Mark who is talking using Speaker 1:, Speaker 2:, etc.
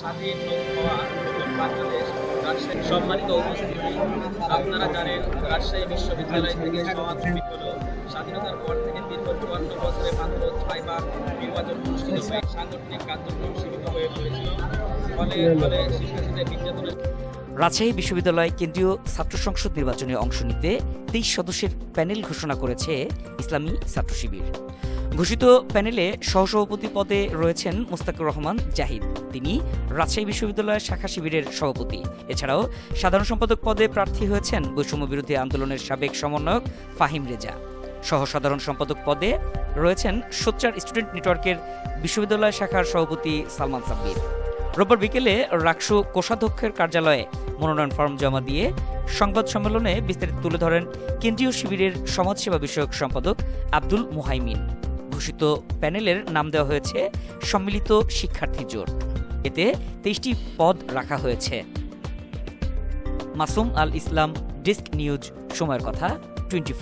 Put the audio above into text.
Speaker 1: স্বাধীন হওয়া রাজশাহী সম্মানিত উপস্থিতি। আপনারা জানেন, রাজশাহী বিশ্ববিদ্যালয় থেকে সমাজসেবী হল স্বাধীনতার পর থেকে দীর্ঘ চুয়ান্ন বছরে মাত্র ছয়বার নির্বাচন অনুষ্ঠিত হয়ে সাংগঠনিক কার্যক্রম সীমিত হয়ে পড়েছিল। ফলে ফলে শিক্ষার্থীদের নির্যাতনের
Speaker 2: রাজশাহী বিশ্ববিদ্যালয় কেন্দ্রীয় ছাত্র সংসদ নির্বাচনে অংশ নিতে তেইশ সদস্যের প্যানেল ঘোষণা করেছে ইসলামী ছাত্র শিবির। ঘোষিত প্যানেলে সহসভাপতি পদে রয়েছেন মোস্তাকুর রহমান জাহিদ। তিনি রাজশাহী বিশ্ববিদ্যালয় শাখা শিবিরের সভাপতি। এছাড়াও সাধারণ সম্পাদক পদে প্রার্থী হয়েছেন বৈষম্য বিরোধী আন্দোলনের সাবেক সমন্বয়ক ফাহিম রেজা। সহ সাধারণ সম্পাদক পদে রয়েছেন সোচ্চার স্টুডেন্ট নেটওয়ার্কের বিশ্ববিদ্যালয় শাখার সভাপতি সালমান সাব্বির। রোববার বিকেলে রাকসু কোষাধ্যক্ষের কার্যালয়ে মনোনয়ন ফর্ম জমা দিয়ে সংবাদ সম্মেলনে বিস্তারিত তুলে ধরেন কেন্দ্রীয় শিবিরের সমাজসেবা বিষয়ক সম্পাদক আব্দুল মুহাইমিন। ঘোষিত প্যানেলের নাম দেওয়া হয়েছে সম্মিলিত শিক্ষার্থী জোট। এতে তেইশটি পদ রাখা হয়েছে। মাসুম আল ইসলাম, ডেস্ক নিউজ, সময়ের কথা, টোয়েন্টি